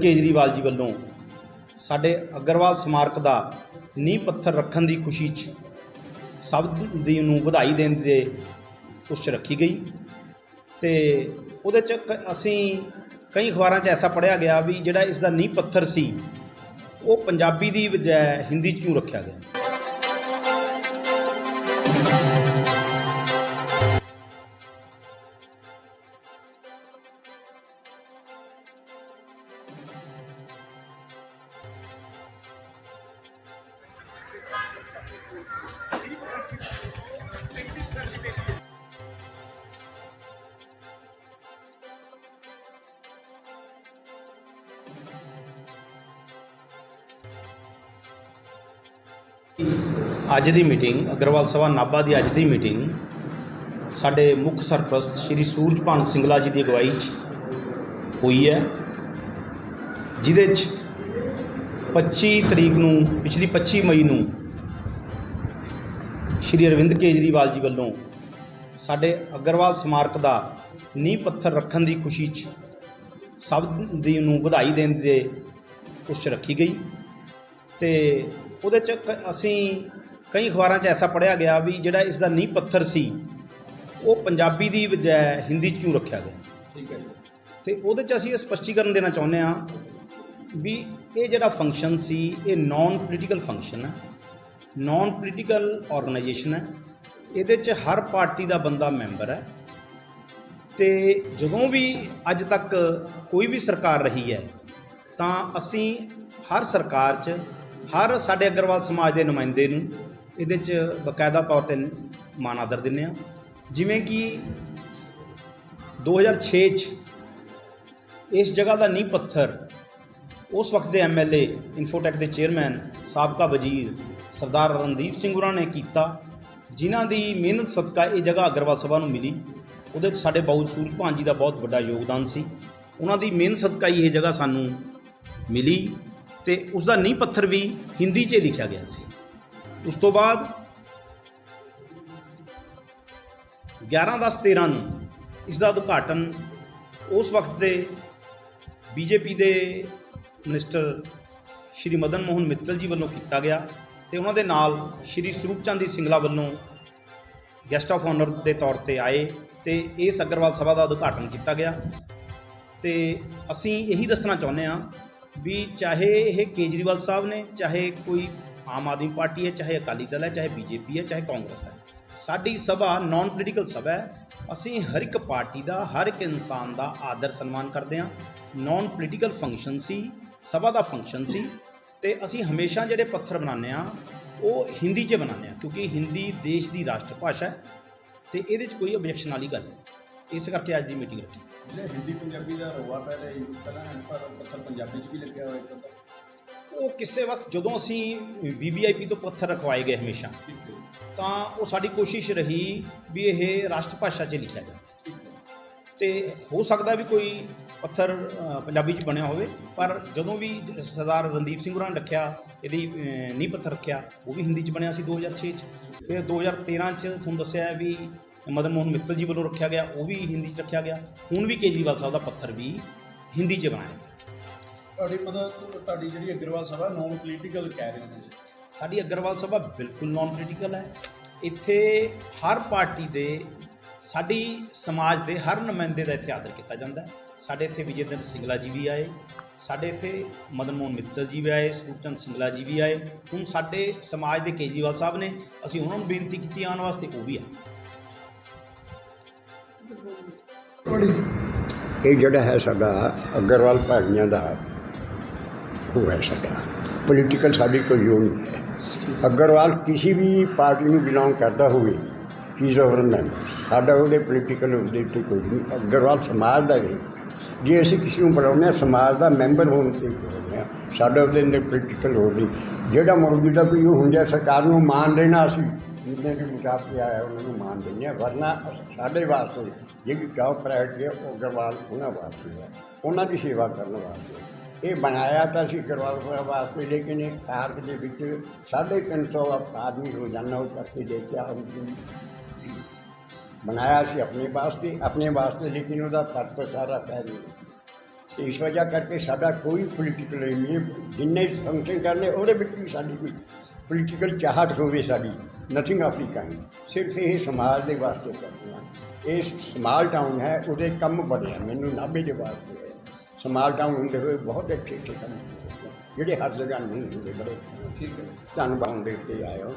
ਕੇਜਰੀਵਾਲ ਜੀ ਵੱਲੋਂ ਸਾਡੇ ਅਗਰਵਾਲ ਸਮਾਰਕ ਦਾ ਨੀਂਹ ਪੱਥਰ ਰੱਖਣ ਦੀ ਖੁਸ਼ੀ 'ਚ ਸਭ ਦੀ ਨੂੰ ਵਧਾਈ ਦੇਣ ਦੇ ਉਸ 'ਚ ਰੱਖੀ ਗਈ। ਤੇ ਉਹਦੇ 'ਚ ਕ- ਅਸੀਂ ਕਈ ਅਖਬਾਰਾਂ 'ਚ ਐਸਾ ਪੜਿਆ ਗਿਆ ਵੀ ਜਿਹੜਾ ਇਸ ਦਾ ਨੀਂਹ ਪੱਥਰ ਸੀ, ਉਹ ਪੰਜਾਬੀ ਦੀ ਬਜਾਏ ਹਿੰਦੀ 'ਚ ਕਿਉਂ ਰੱਖਿਆ ਗਿਆ? ਅੱਜ ਦੀ ਮੀਟਿੰਗ, ਅਗਰਵਾਲ ਸਭਾ ਨਾਭਾ ਦੀ ਅੱਜ ਦੀ ਮੀਟਿੰਗ, ਸਾਡੇ ਮੁੱਖ ਸਰਪ੍ਰਸਤ ਸ਼੍ਰੀ ਸੂਰਜਪਾਲ ਸਿੰਗਲਾ ਜੀ ਦੀ ਅਗਵਾਈ 'ਚ ਹੋਈ ਹੈ, ਜਿਹਦੇ 'ਚ 25 ਤਰੀਕ ਨੂੰ, ਪਿਛਲੀ 25 ਮਈ ਨੂੰ ਸ਼੍ਰੀ ਅਰਵਿੰਦ ਕੇਜਰੀਵਾਲ ਜੀ ਵੱਲੋਂ ਸਾਡੇ ਅਗਰਵਾਲ ਸਮਾਰਕ ਦਾ ਨੀਂਹ ਪੱਥਰ ਰੱਖਣ ਦੀ ਖੁਸ਼ੀ 'ਚ ਸਭ ਦੀ ਨੂੰ ਵਧਾਈ ਦੇਣ ਦੇ ਉਸ 'ਚ ਰੱਖੀ ਗਈ ਤੇ ਉਹਦੇ 'ਚ ਅਸੀਂ ਕਈ ਅਖਬਾਰਾਂ 'ਚ ਐਸਾ ਪੜਿਆ ਗਿਆ ਵੀ ਜਿਹੜਾ ਇਸ ਦਾ ਨੀਂਹ ਪੱਥਰ ਸੀ ਉਹ ਪੰਜਾਬੀ ਦੀ ਬਜਾਏ ਹਿੰਦੀ 'ਚ ਕਿਉਂ ਰੱਖਿਆ ਗਿਆ? ਠੀਕ ਹੈ ਤੇ ਉਹਦੇ 'ਚ ਅਸੀਂ ਇਹ ਸਪਸ਼ਟੀਕਰਨ ਦੇਣਾ ਚਾਹੁੰਦੇ ਹਾਂ ਵੀ ਇਹ ਜਿਹੜਾ ਫੰਕਸ਼ਨ ਸੀ ਇਹ ਨਾਨ ਪੋਲੀਟੀਕਲ ਫੰਕਸ਼ਨ ਹੈ ਨਾਨ ਪੋਲੀਟੀਕਲ ਆਰਗੇਨਾਈਜੇਸ਼ਨ ਹੈ। ਇਹਦੇ 'ਚ ਹਰ ਪਾਰਟੀ ਦਾ ਬੰਦਾ ਮੈਂਬਰ ਹੈ। ਤੇ ਜਦੋਂ ਵੀ ਅੱਜ ਤੱਕ ਕੋਈ ਵੀ ਸਰਕਾਰ ਰਹੀ ਹੈ, ਤਾਂ ਅਸੀਂ ਹਰ ਸਰਕਾਰ 'ਚ, ਹਰ ਸਾਡੇ ਅਗਰਵਾਲ ਸਮਾਜ ਦੇ ਨੁਮਾਇੰਦੇ ਨੂੰ ਇਹਦੇ 'ਚ ਬਕਾਇਦਾ ਤੌਰ ਤੇ ਮਾਨ ਆਦਰ ਦਿੰਦੇ ਹਾਂ। ਜਿਵੇਂ ਕਿ 2006 'ਚ ਇਸ ਜਗ੍ਹਾ ਦਾ ਨੀਂਹ ਪੱਥਰ, ਉਸ ਵਕਤ ਦੇ ਐਮਐਲਏ ਇਨਫੋਟੈਕ ਦੇ ਚੇਅਰਮੈਨ ਸਾਬਕਾ ਵਜ਼ੀਰ ਸਰਦਾਰ ਰਣਦੀਪ ਸਿੰਘ ਉਹਨਾਂ ਨੇ ਕੀਤਾ, ਜਿਨ੍ਹਾਂ ਦੀ ਮਿਹਨਤ ਸਦਕਾ ਇਹ ਜਗ੍ਹਾ ਅਗਰਵਾਲ ਸਭਾ ਨੂੰ ਮਿਲੀ। ਉਹਦੇ 'ਚ ਸਾਡੇ ਬਾਊ ਸੂਰਜਭਾਨ ਜੀ ਦਾ ਬਹੁਤ ਵੱਡਾ ਯੋਗਦਾਨ ਸੀ। ਉਹਨਾਂ ਦੀ ਮਿਹਨਤ ਸਦਕਾ ਹੀ ਇਹ ਜਗ੍ਹਾ ਸਾਨੂੰ ਮਿਲੀ ਤੇ ਉਸ ਦਾ ਨੀਂਹ ਪੱਥਰ ਵੀ ਹਿੰਦੀ 'ਚ ਲਿਖਿਆ ਗਿਆ ਸੀ। ਉਸ ਤੋਂ ਬਾਅਦ 11 10 13 ਨੂੰ ਇਸ ਦਾ ਉਦਘਾਟਨ ਉਸ ਵਕਤ ਦੇ ਬੀਜੇਪੀ ਦੇ ਮਿਨਿਸਟਰ ਸ਼੍ਰੀ ਮਦਨ ਮੋਹਨ ਮਿੱਤਲ ਜੀ ਵੱਲੋਂ ਕੀਤਾ ਗਿਆ। ਤੇ ਉਹਨਾਂ ਦੇ ਨਾਲ ਸ਼੍ਰੀ ਸਰੂਪ ਚੰਦ ਦੀ ਸਿੰਗਲਾ ਵੱਲੋਂ ਗੈਸਟ ਆਫ ਆਨਰ ਦੇ ਤੌਰ ਤੇ ਆਏ ਤੇ ਇਸ ਅਗਰਵਾਲ ਸਭਾ ਦਾ ਉਦਘਾਟਨ ਕੀਤਾ ਗਿਆ। ਤੇ ਅਸੀਂ ਇਹੀ ਦੱਸਣਾ ਚਾਹੁੰਦੇ ਹਾਂ ਵੀ ਚਾਹੇ ਇਹ ਕੇਜਰੀਵਾਲ ਸਾਹਿਬ ਨੇ, ਚਾਹੇ ਕੋਈ ਆਮ ਆਦਮੀ ਪਾਰਟੀ ਹੈ, ਚਾਹੇ ਅਕਾਲੀ ਦਲ ਹੈ, ਚਾਹੇ ਬੀਜੇਪੀ ਹੈ, ਚਾਹੇ ਕਾਂਗਰਸ ਹੈ। ਸਾਡੀ ਸਭਾ ਨਾਨ ਪੋਲੀਟੀਕਲ ਸਭਾ ਹੈ। ਅਸੀਂ ਹਰ ਇੱਕ ਪਾਰਟੀ ਦਾ, ਹਰ ਇੱਕ ਇਨਸਾਨ ਦਾ ਆਦਰ ਸਨਮਾਨ ਕਰਦੇ ਹਾਂ। ਨਾਨ ਪੋਲੀਟੀਕਲ ਫੰਕਸ਼ਨ ਸੀ, ਸਭਾ ਦਾ ਫੰਕਸ਼ਨ ਸੀ। ਤੇ ਅਸੀਂ ਹਮੇਸ਼ਾ ਜਿਹੜੇ ਪੱਥਰ ਬਣਾਉਂਦੇ ਆ ਉਹ ਹਿੰਦੀ 'ਚ ਬਣਾਉਂਦੇ ਆ ਕਿਉਂਕਿ ਹਿੰਦੀ ਦੇਸ਼ ਦੀ ਰਾਸ਼ਟਰ ਭਾਸ਼ਾ ਹੈ ਤੇ ਇਹਦੇ 'ਚ ਕੋਈ objection ਵਾਲੀ ਗੱਲ ਨਹੀਂ। ਇਸ ਕਰਕੇ ਅੱਜ ਦੀ ਮੀਟਿੰਗ ਰੱਖੀ। ਜਿਹੜੇ ਹਿੰਦੀ ਪੰਜਾਬੀ ਦਾ ਰੌਲਾ ਪੈ ਰਿਹਾ ਜੀ ਪਹਿਲਾਂ ਪਰ ਪੱਤਰ ਪੰਜਾਬੀ 'ਚ ਵੀ ਲੱਗਿਆ ਹੋਇਆ ਇੱਕ। ਉਹ ਕਿਸੇ ਵਕਤ ਜਦੋਂ ਅਸੀਂ ਵੀਵੀਆਈਪੀ ਤੋਂ ਪੱਥਰ ਰਖਵਾਏ ਗਏ ਹਮੇਸ਼ਾ ਤਾਂ ਉਹ ਸਾਡੀ ਕੋਸ਼ਿਸ਼ ਰਹੀ ਵੀ ਇਹ ਰਾਸ਼ਟਰ ਭਾਸ਼ਾ 'ਚ ਲਿਖਿਆ ਜਾਵੇ। ਤੇ ਹੋ ਸਕਦਾ ਵੀ ਕੋਈ ਪੱਥਰ ਪੰਜਾਬੀ 'ਚ ਬਣਿਆ ਹੋਵੇ। ਪਰ ਜਦੋਂ ਵੀ ਸਰਦਾਰ ਰਣਦੀਪ ਸਿੰਘ ਹੋਰਾਂ ਨੇ ਰੱਖਿਆ ਇਹਦੀ ਨੀਂਹ ਪੱਥਰ ਰੱਖਿਆ ਉਹ ਵੀ ਹਿੰਦੀ 'ਚ ਬਣਿਆ ਸੀ 2006 'ਚ। ਫਿਰ 2013 'ਚ ਤੁਹਾਨੂੰ ਦੱਸਿਆ ਵੀ ਮਦਨ ਮੋਹਨ ਮਿੱਤਲ ਜੀ ਵੱਲੋਂ ਰੱਖਿਆ ਗਿਆ ਉਹ ਵੀ ਹਿੰਦੀ 'ਚ ਰੱਖਿਆ ਗਿਆ। ਹੁਣ ਵੀ ਕੇਜਰੀਵਾਲ ਸਾਹਿਬ ਦਾ ਪੱਥਰ ਵੀ ਹਿੰਦੀ 'ਚ ਬਣਾਇਆ ਤੁਹਾਡੀ ਮਤਲਬ ਤੁਹਾਡੀ ਜਿਹੜੀ ਅਗਰਵਾਲ ਸਭਾ ਨੌਨ ਪੋਲੀਟੀਕਲ ਕਹਿ ਰਹੇ ਨੇ। ਸਾਡੀ ਅਗਰਵਾਲ ਸਭਾ ਬਿਲਕੁਲ ਨਾਨ ਪੋਲੀਟੀਕਲ ਹੈ। ਇੱਥੇ ਹਰ ਪਾਰਟੀ ਦੇ ਸਾਡੀ ਸਮਾਜ ਦੇ ਹਰ ਨੁਮਾਇੰਦੇ ਦਾ ਇੱਥੇ ਆਦਰ ਕੀਤਾ ਜਾਂਦਾ ਹੈ। ਸਾਡੇ ਇੱਥੇ ਵਿਜੇਂਦਰ ਸਿੰਗਲਾ ਜੀ ਵੀ ਆਏ, ਸਾਡੇ ਇੱਥੇ ਮਦਨ ਮੋਹਨ ਮਿੱਤਲ ਜੀ ਵੀ ਆਏ ਸਰੂਪਚੰਦ ਸਿੰਗਲਾ ਜੀ ਵੀ ਆਏ। ਹੁਣ ਸਾਡੇ ਸਮਾਜ ਦੇ ਕੇਜਰੀਵਾਲ ਸਾਹਿਬ ਨੇ, ਅਸੀਂ ਉਹਨਾਂ ਨੂੰ ਬੇਨਤੀ ਕੀਤੀ ਆਉਣ ਵਾਸਤੇ, ਉਹ ਵੀ ਆਏ। ਇਹ ਜਿਹੜਾ ਹੈ ਸਾਡਾ ਅਗਰਵਾਲ ਭਾਗੀਆਂ ਦਾ, ਉਹ ਹੈ ਸਾਡਾ। ਪੋਲੀਟੀਕਲ ਸਾਡੀ ਕੋਈ ਜੋੜ ਨਹੀਂ ਹੈ। ਅਗਰਵਾਲ ਕਿਸੇ ਵੀ ਪਾਰਟੀ ਨੂੰ ਬਿਲੋਂਗ ਕਰਦਾ ਹੋਵੇ ਚੀਜ਼ ਹੋਰ ਨਹੀਂ ਸਾਡਾ ਉਹਦੇ ਪੋਲੀਟੀਕਲ ਉਹਦੇ ਉੱਤੇ ਕੋਈ ਨਹੀਂ। ਅਗਰਵਾਲ ਸਮਾਜ ਦਾ ਹੈ। ਜੇ ਅਸੀਂ ਕਿਸੇ ਨੂੰ ਬੁਲਾਉਂਦੇ ਹਾਂ, ਸਮਾਜ ਦਾ ਮੈਂਬਰ ਹੋਣ ਤੇ ਬੁਲਾਉਂਦੇ ਹਾਂ। ਸਾਡਾ ਉਹਦੇ ਅੰਦਰ ਪੋਲੀਟੀਕਲ ਹੋ ਨਹੀਂ। ਜਿਹੜਾ ਮੌਜੂਦਾ ਕੋਈ ਹੁੰਦਾ, ਸਰਕਾਰ ਨੂੰ ਮਾਨ ਦੇਣਾ ਅਸੀਂ। ਜਿੰਨੇ ਵੀ ਮੁਕਾਬਲੇ ਆਇਆ, ਉਹਨਾਂ ਨੂੰ ਮਾਨ ਦਿੰਦੇ ਹਾਂ। ਵਰਨਾ ਸਾਡੇ ਵਾਸਤੇ ਜਿਹੜੀ ਜੌਬ ਪ੍ਰਾਇੋਰਟੀ ਹੈ, ਉਹ ਅਗਰਵਾਲ ਉਹਨਾਂ ਵਾਸਤੇ ਹੈ। ਉਹਨਾਂ ਦੀ ਸੇਵਾ ਕਰਨ ਵਾਸਤੇ ਇਹ ਬਣਾਇਆ ਤਾਂ ਅਸੀਂ ਅਗਰਵਾਲ ਵਾਸਤੇ, ਲੇਕਿਨ ਇਹ ਪਾਰਕ ਦੇ ਵਿੱਚ ਸਾਢੇ ਤਿੰਨ ਸੌ ਆਦਮੀ ਰੋਜ਼ਾਨਾ ਉਹ ਕਰਕੇ ਦੇਖਿਆ ਉਹਨੂੰ ਬਣਾਇਆ ਸੀ ਆਪਣੇ ਵਾਸਤੇ ਆਪਣੇ ਵਾਸਤੇ ਲੇਕਿਨ ਉਹਦਾ ਪਰਪਸ ਸਾਰਾ ਪੈ ਨਹੀਂ ਤੇ ਇਸ ਵਜ੍ਹਾ ਕਰਕੇ ਸਾਡਾ ਕੋਈ ਪੋਲੀਟੀਕਲ ਨਹੀਂ ਹੈ। ਜਿੰਨੇ ਫੰਕਸ਼ਨ ਕਰਨੇ ਉਹਦੇ ਵਿੱਚ ਵੀ ਸਾਡੀ ਕੋਈ ਪੋਲੀਟੀਕਲ ਚਾਹਤ ਹੋਵੇ ਸਾਡੀ। ਨਥਿੰਗ ਅਫਰੀਕਨ ਸਿਰਫ ਇਹ ਸਮਾਜ ਦੇ ਵਾਸਤੇ ਕਰਦੇ ਹਾਂ। ਇਹ ਸਮਾਲ ਟਾਊਨ ਹੈ ਉਹਦੇ ਕੰਮ ਬਣਿਆ ਮੈਨੂੰ ਨਾਭੇ ਦੇ ਵਾਸਤੇ ਹੈ। ਸਮਾਲ ਟਾਊਨ ਹੁੰਦੇ ਹੋਏ ਬਹੁਤ ਅੱਛੇ ਅੱਛੇ ਕੰਮ। ਜਿਹੜੇ ਹਰ ਜਗ੍ਹਾ ਨਹੀਂ ਹੁੰਦੇ ਬੜੇ ਠੀਕ ਹੈ। ਧੰਨਵਾਦ ਦੇ ਉੱਤੇ ਹੋ।